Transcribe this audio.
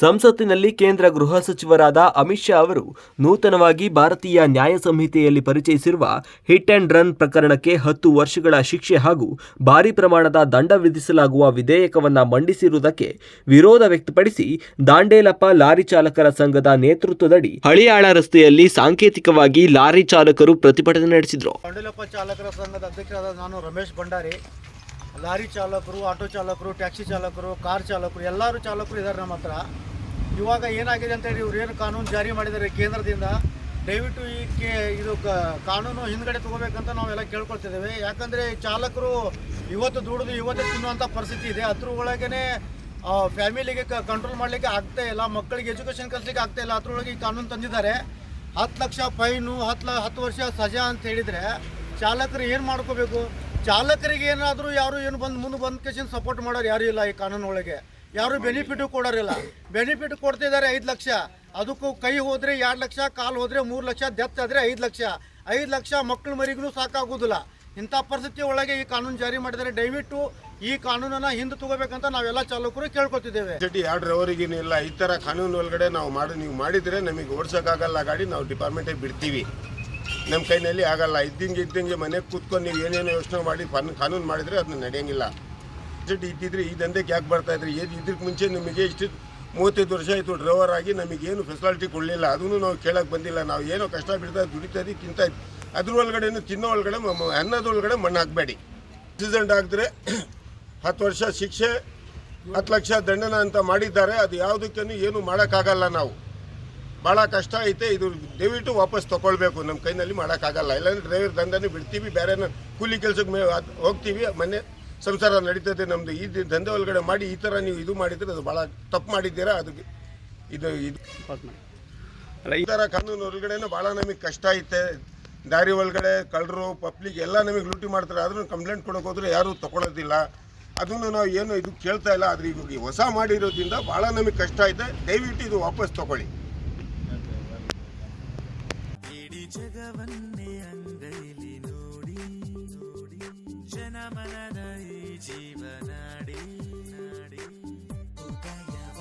ಸಂಸತ್ತಿನಲ್ಲಿ ಕೇಂದ್ರ ಗೃಹ ಸಚಿವರಾದ ಅಮಿತ್ ಶಾ ಅವರು ನೂತನವಾಗಿ ಭಾರತೀಯ ನ್ಯಾಯ ಸಂಹಿತೆಯಲ್ಲಿ ಪರಿಚಯಿಸಿರುವ ಹಿಟ್ ಅಂಡ್ ರನ್ ಪ್ರಕರಣಕ್ಕೆ ಹತ್ತು ವರ್ಷಗಳ ಶಿಕ್ಷೆ ಹಾಗೂ ಭಾರಿ ಪ್ರಮಾಣದ ದಂಡ ವಿಧಿಸಲಾಗುವ ವಿಧೇಯಕವನ್ನು ಮಂಡಿಸಿರುವುದಕ್ಕೆ ವಿರೋಧ ವ್ಯಕ್ತಪಡಿಸಿ ದಾಂಡೇಲಪ್ಪ ಲಾರಿ ಚಾಲಕರ ಸಂಘದ ನೇತೃತ್ವದಡಿ ಹಳಿಯಾಳ ರಸ್ತೆಯಲ್ಲಿ ಸಾಂಕೇತಿಕವಾಗಿ ಲಾರಿ ಚಾಲಕರು ಪ್ರತಿಭಟನೆ ನಡೆಸಿದರು. ಚಾಲಕರ ಸಂಘದ ಅಧ್ಯಕ್ಷರಾದ ನಾನು ರಮೇಶ್ ಭಂಡಾರಿ. ಲಾರಿ ಚಾಲಕರು, ಆಟೋ ಚಾಲಕರು, ಟ್ಯಾಕ್ಸಿ ಚಾಲಕರು, ಕಾರ್ ಚಾಲಕರು, ಎಲ್ಲರೂ ಚಾಲಕರು ಇದ್ದಾರೆ ನಮ್ಮ ಹತ್ರ. ಇವಾಗ ಏನಾಗಿದೆ ಅಂತ ಹೇಳಿ ಇವ್ರು ಏನು ಕಾನೂನು ಜಾರಿ ಮಾಡಿದ್ದಾರೆ ಕೇಂದ್ರದಿಂದ, ದಯವಿಟ್ಟು ಈ ಕೇ ಇದು ಕಾನೂನು ಹಿಂದ್ಗಡೆ ತಗೋಬೇಕಂತ ನಾವೆಲ್ಲ ಕೇಳ್ಕೊಳ್ತಿದ್ದೇವೆ. ಯಾಕಂದರೆ ಚಾಲಕರು ಇವತ್ತು ದುಡಿದು, ಇವತ್ತು ತಿನ್ನುವಂಥ ಪರಿಸ್ಥಿತಿ ಇದೆ. ಅದ್ರ ಒಳಗೇ ಫ್ಯಾಮಿಲಿಗೆ ಕಂಟ್ರೋಲ್ ಮಾಡಲಿಕ್ಕೆ ಆಗ್ತಾ ಇಲ್ಲ, ಮಕ್ಕಳಿಗೆ ಎಜುಕೇಷನ್ ಕಲಿಸ್ಲಿಕ್ಕೆ ಆಗ್ತಾ ಇಲ್ಲ ಅದ್ರೊಳಗೆ ಈ ಕಾನೂನು ತಂದಿದ್ದಾರೆ. ಹತ್ತು ಲಕ್ಷ ಫೈನು ಹತ್ತು ಲ ಹತ್ತು ವರ್ಷ ಸಜಾ ಅಂತ ಹೇಳಿದರೆ ಚಾಲಕರು ಏನು ಮಾಡ್ಕೋಬೇಕು? ಚಾಲಕರಿಗೆ ಏನಾದರೂ ಯಾರು ಏನು ಬಂದು ಮುಂದೆ ಬಂದ ಕೇಸಿನ ಸಪೋರ್ಟ್ ಮಾಡೋರು ಯಾರೂ ಇಲ್ಲ ಈ ಕಾನೂನು ಒಳಗೆ ಯಾರು ಬೆನಿಫಿಟು ಕೊಡೋರಿಲ್ಲ. ಬೆನಿಫಿಟ್ ಕೊಡ್ತಿದ್ದಾರೆ ಐದು ಲಕ್ಷ. ಅದಕ್ಕೂ ಕೈ ಹೋದರೆ ಎರಡು ಲಕ್ಷ, ಕಾಲು ಹೋದರೆ ಮೂರು ಲಕ್ಷ, ಡೆತ್ ಆದರೆ ಐದು ಲಕ್ಷ. ಐದು ಲಕ್ಷ ಮಕ್ಕಳು ಮರಿಗೂ ಸಾಕಾಗೋದಿಲ್ಲ. ಇಂಥ ಪರಿಸ್ಥಿತಿ ಒಳಗೆ ಈ ಕಾನೂನು ಜಾರಿ ಮಾಡಿದರೆ ದಯವಿಟ್ಟು ಈ ಕಾನೂನನ್ನು ಹಿಂದೆ ತಗೋಬೇಕಂತ ನಾವೆಲ್ಲ ಚಾಲಕರು ಕೇಳ್ಕೊತಿದ್ದೇವೆ. ಸಿಟಿ ಡ್ರೈವರಿಗೇನು ಇಲ್ಲ, ಈ ಥರ ಕಾನೂನು ಒಳಗಡೆ ನಾವು ಮಾಡಿ, ನೀವು ಮಾಡಿದರೆ ನಮಗೆ ಓಡಿಸೋಕ್ಕಾಗಲ್ಲ ಗಾಡಿ, ನಾವು ಡಿಪಾರ್ಟ್ಮೆಂಟಿಗೆ ಬಿಡ್ತೀವಿ. ನಮ್ಮ ಕೈನಲ್ಲಿ ಆಗಲ್ಲ. ಇದ್ದಂಗೆ ಇದ್ದಂಗೆ ಮನೆಗೆ ಕೂತ್ಕೊಂಡು ನೀವು ಏನೇನು ಯೋಚನೆ ಮಾಡಿ ಫನ್ ಕಾನೂನು ಮಾಡಿದರೆ ಅದನ್ನ ನಡೆಯಂಗಿಲ್ಲ. ಬಜೆಟ್ ಇದ್ದಿದ್ರೆ ಈ ದಂಧೆಗೆ ಯಾಕೆ ಬರ್ತಾ ಇದ್ರಿ? ಏನು ಮುಂಚೆ ನಿಮಗೆ ಇಷ್ಟು ಮೂವತ್ತೈದು ವರ್ಷ ಆಯಿತು ಡ್ರೈವರ್ ಆಗಿ ನಮಗೇನು ಫೆಸಿಲಿಟಿ ಕೊಡಲಿಲ್ಲ. ಅದನ್ನು ನಾವು ಕೇಳೋಕ್ಕೆ ಬಂದಿಲ್ಲ. ನಾವು ಏನೋ ಕಷ್ಟ ಬಿಡ್ತಾ ದುಡಿತಾ ಇದ್ದೀವಿ ಅದ್ರ ಒಳಗಡೆನು ತಿನ್ನೋ ಒಳಗಡೆ ಅನ್ನದೊಳಗಡೆ ಮಣ್ಣು ಹಾಕಬೇಡಿ. ಆಕ್ಸಿಡೆಂಟ್ ಆಗಿದ್ರೆ ಹತ್ತು ವರ್ಷ ಶಿಕ್ಷೆ, ಹತ್ತು ಲಕ್ಷ ದಂಡನ ಅಂತ ಮಾಡಿದ್ದಾರೆ. ಅದು ಯಾವುದಕ್ಕೇನು ಏನು ಮಾಡೋಕ್ಕಾಗಲ್ಲ ನಾವು. ಭಾಳ ಕಷ್ಟ ಐತೆ ಇದು ದಯವಿಟ್ಟು ವಾಪಸ್ ತಗೊಳ್ಬೇಕು. ನಮ್ಮ ಕೈನಲ್ಲಿ ಮಾಡೋಕ್ಕಾಗಲ್ಲ. ಇಲ್ಲಾಂದ್ರೆ ಡ್ರೈವರ್ ದಂಧನೇ ಬಿಡ್ತೀವಿ ಬೇರೆ ಕೂಲಿ ಕೆಲಸಕ್ಕೆ ಮೇ ಹೋಗ್ತೀವಿ ಮನೆ ಸಂಸಾರ ನಡೀತದೆ ನಮ್ಮದು ಈ ದಂಧೆ ಒಳಗಡೆ ಮಾಡಿ ಈ ಥರ ನೀವು ಇದು ಮಾಡಿದರೆ ಅದು ಭಾಳ ತಪ್ಪು ಮಾಡಿದ್ದೀರಾ? ಅದಕ್ಕೆ ಇದು ಇದು ಈ ಥರ ಕಾನೂನು ಒಳಗಡೆನೂ ಭಾಳ ನಮಗೆ ಕಷ್ಟ ಐತೆ. ದಾರಿ ಒಳಗಡೆ ಕಳ್ಳರು ಪಬ್ಲಿಕ್ ಎಲ್ಲ ನಮಗೆ ಲೂಟಿ ಮಾಡ್ತಾರೆ. ಆದರೂ ಕಂಪ್ಲೇಂಟ್ ಕೊಡೋಕೆ ಹೋದ್ರೆ ಯಾರೂ ತೊಗೊಳೋದಿಲ್ಲ. ಅದನ್ನು ನಾವು ಏನು ಇದು ಕೇಳ್ತಾ ಇಲ್ಲ. ಆದರೆ ಇವಾಗ ಈ ಹೊಸ ಮಾಡಿರೋದ್ರಿಂದ ಭಾಳ ನಮಗೆ ಕಷ್ಟ ಐತೆ. ದಯವಿಟ್ಟು ಇದು ವಾಪಸ್ ತಗೊಳ್ಳಿ. ಜಗವನ್ನೇ ಅಂಗೈಲಿ ನೋಡಿ ನೋಡಿ ಜನಮನದ ಈ ಜೀವನ